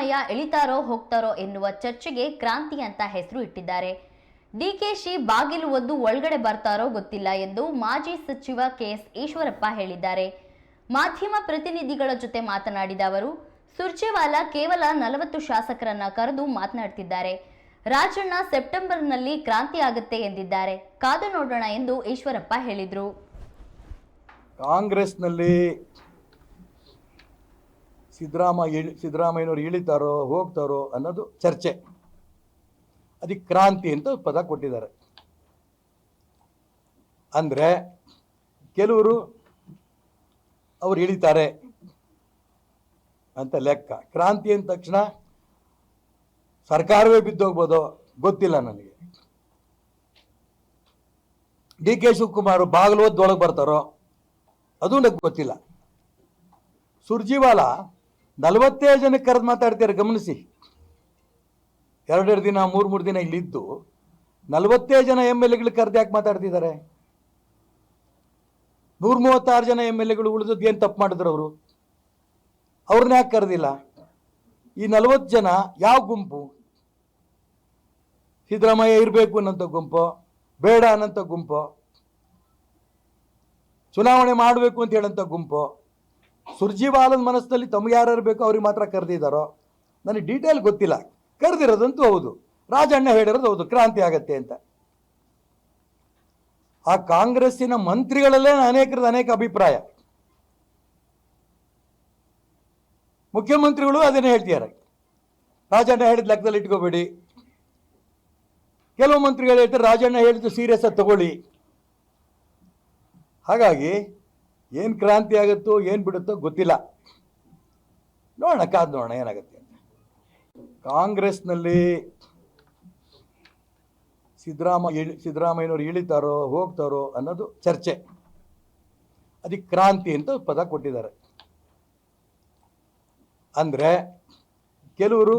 ಸಿದ್ದರಾಮಯ್ಯ ಎಳಿತಾರೋ ಹೋಗ್ತಾರೋ ಎನ್ನುವ ಚರ್ಚೆಗೆ ಕ್ರಾಂತಿ ಅಂತ ಹೆಸರು ಇಟ್ಟಿದ್ದಾರೆ. ಡಿಕೆಶಿ ಬಾಗಿಲು ಒದ್ದು ಒಳಗಡೆ ಬರ್ತಾರೋ ಗೊತ್ತಿಲ್ಲ ಎಂದು ಮಾಜಿ ಸಚಿವ ಕೆಎಸ್ ಈಶ್ವರಪ್ಪ ಹೇಳಿದ್ದಾರೆ. ಮಾಧ್ಯಮ ಪ್ರತಿನಿಧಿಗಳ ಜೊತೆ ಮಾತನಾಡಿದ ಅವರು, ಸುರ್ಜೇವಾಲಾ ಕೇವಲ ನಲವತ್ತು ಶಾಸಕರನ್ನ ಕರೆದು ಮಾತನಾಡ್ತಿದ್ದಾರೆ. ರಾಜಣ್ಣ ಸೆಪ್ಟೆಂಬರ್ನಲ್ಲಿ ಕ್ರಾಂತಿ ಆಗುತ್ತೆ ಎಂದಿದ್ದಾರೆ. ಕಾದು ನೋಡೋಣ ಎಂದು ಈಶ್ವರಪ್ಪ ಹೇಳಿದರು. ಕಾಂಗ್ರೆಸ್ನಲ್ಲಿ ಸಿದ್ದರಾಮಯ್ಯ ಇಳಿ ಸಿದ್ದರಾಮಯ್ಯನವ್ರು ಇಳಿತಾರೋ ಹೋಗ್ತಾರೋ ಅನ್ನೋದು ಚರ್ಚೆ. ಅದಕ್ಕೆ ಕ್ರಾಂತಿ ಅಂತ ಪದ ಕೊಟ್ಟಿದ್ದಾರೆ. ಅಂದರೆ ಕೆಲವರು ಅವ್ರು ಇಳಿತಾರೆ ಅಂತ ಲೆಕ್ಕ. ಕ್ರಾಂತಿ ಅಂದ ತಕ್ಷಣ ಸರ್ಕಾರವೇ ಬಿದ್ದೋಗ್ಬೋದೋ ಗೊತ್ತಿಲ್ಲ ನನಗೆ. ಡಿ ಕೆ ಶಿವಕುಮಾರ್ ಬಾಗಿಲು ಒಳಗೆ ಬರ್ತಾರೋ, ಅದು ನನಗೆ ಗೊತ್ತಿಲ್ಲ. ಸುರ್ಜಿವಾಲ ನಲವತ್ತೇ ಜನಕ್ಕೆ ಕರೆದು ಮಾತಾಡ್ತಾರೆ, ಗಮನಿಸಿ. ಎರಡೆರಡು ದಿನ, ಮೂರು ಮೂರು ದಿನ ಇಲ್ಲಿದ್ದು ನಲವತ್ತೇ ಜನ ಎಂ ಎಲ್ ಎಗಳು ಕರೆದು ಯಾಕೆ ಮಾತಾಡ್ತಿದ್ದಾರೆ? ನೂರ ಮೂವತ್ತಾರು ಜನ ಎಂ ಎಲ್ ಎಗಳು ಉಳಿದದ್ದು ಏನು ತಪ್ಪು ಮಾಡಿದ್ರು ಅವರು? ಅವ್ರನ್ನ ಯಾಕೆ ಕರೆದಿಲ್ಲ? ಈ ನಲವತ್ತು ಜನ ಯಾವ ಗುಂಪು? ಸಿದ್ದರಾಮಯ್ಯ ಇರಬೇಕು ಅನ್ನೋಂಥ ಗುಂಪು, ಬೇಡ ಅನ್ನೋಂಥ ಗುಂಪು, ಚುನಾವಣೆ ಮಾಡಬೇಕು ಅಂತ ಹೇಳೋಂಥ ಗುಂಪು. ಸುರ್ಜಿವಾಲನ ಮನಸ್ಸಿನಲ್ಲಿ ತಮ್ಗೆ ಯಾರು ಬೇಕೋ ಅವ್ರಿಗೆ ಮಾತ್ರ ಕರೆದಿದ್ದಾರೋ? ನನಗೆ ಡೀಟೇಲ್ ಗೊತ್ತಿಲ್ಲ. ಕರೆದಿರೋದಂತೂ ಹೌದು. ರಾಜಣ್ಣ ಹೇಳಿರೋದು ಹೌದು. ಕ್ರಾಂತಿ ಆಗತ್ತೆ ಅಂತ. ಆ ಕಾಂಗ್ರೆಸ್ಸಿನ ಮಂತ್ರಿಗಳಲ್ಲೇ ಅನೇಕರದ ಅನೇಕ ಅಭಿಪ್ರಾಯ. ಮುಖ್ಯಮಂತ್ರಿಗಳು ಅದನ್ನೇ ಹೇಳ್ತಿದ್ದಾರೆ. ರಾಜಣ್ಣ ಹೇಳಿದ ಲೆಕ್ಕದಲ್ಲಿ ಇಟ್ಕೋಬೇಡಿ. ಕೆಲವು ಮಂತ್ರಿಗಳು ಹೇಳ್ತಾರೆ, ರಾಜಣ್ಣ ಹೇಳಿದ್ದು ಸೀರಿಯಸ್ ಆಗಿ ತಗೊಳ್ಳಿ. ಹಾಗಾಗಿ ಏನು ಕ್ರಾಂತಿ ಆಗುತ್ತೋ, ಏನು ಬಿಡುತ್ತೋ ಗೊತ್ತಿಲ್ಲ. ನೋಡೋಣ ಕಾದ್ ನೋಡೋಣ, ಏನಾಗುತ್ತೆ ಕಾಂಗ್ರೆಸ್ನಲ್ಲಿ ಸಿದ್ದರಾಮ, ಇಳಿ, ಸಿದ್ದರಾಮಯ್ಯನವ್ರು ಇಳಿತಾರೋ, ಹೋಗ್ತಾರೋ ಅನ್ನೋದು ಚರ್ಚೆ. ಅದಕ್ಕೆ ಕ್ರಾಂತಿ ಅಂತ ಪದ ಕೊಟ್ಟಿದ್ದಾರೆ. ಅಂದರೆ ಕೆಲವರು